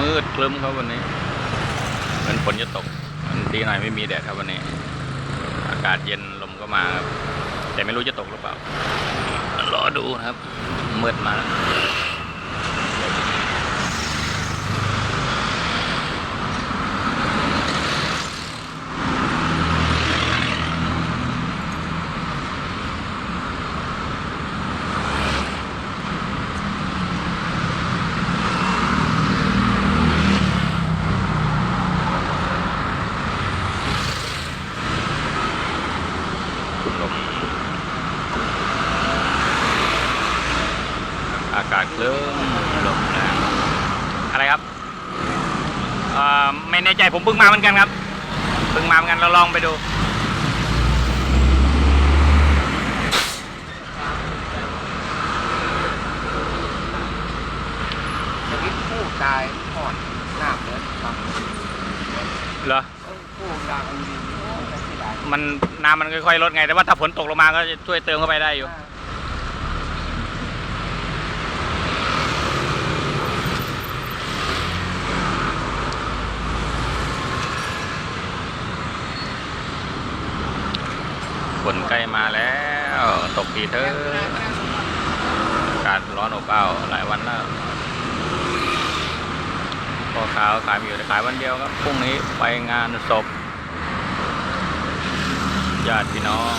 มืดคลึ้มครับวันนี้เหมือนฝนจะตกมันดีหน่อยไม่มีแดดครับวันนี้ อากาศเย็นลมก็มาครับแต่ไม่รู้จะตกหรือเปล่ารอดูนะครับมืดมาแล้วากาศเคลิ้มลมแรงอะไรครับเอ่อไม่แน่ใจผมเพิ่งมาเหมือนกันครับเพิ่งมาเหมือนกันเราลองไปดูชีวิตผู้ตายก่อนหน้าเหมือนครับเหรอเออผู้ดางอันดีมันก็ที่ได้มันน้ำมันค่อยๆลดไง แต่ว่าถ้าฝนตกลงมาก็จะช่วยเติมเข้าไปได้อยู่ ฝนใกล้มาแล้ว ตกทีเถอะอากาศร้อนอบอ้าวหลายวันแล้วพอขาวขายมีอยู่แต่ขายวันเดียวครับพรุ่งนี้ไปงานศพญาติพี่น้อง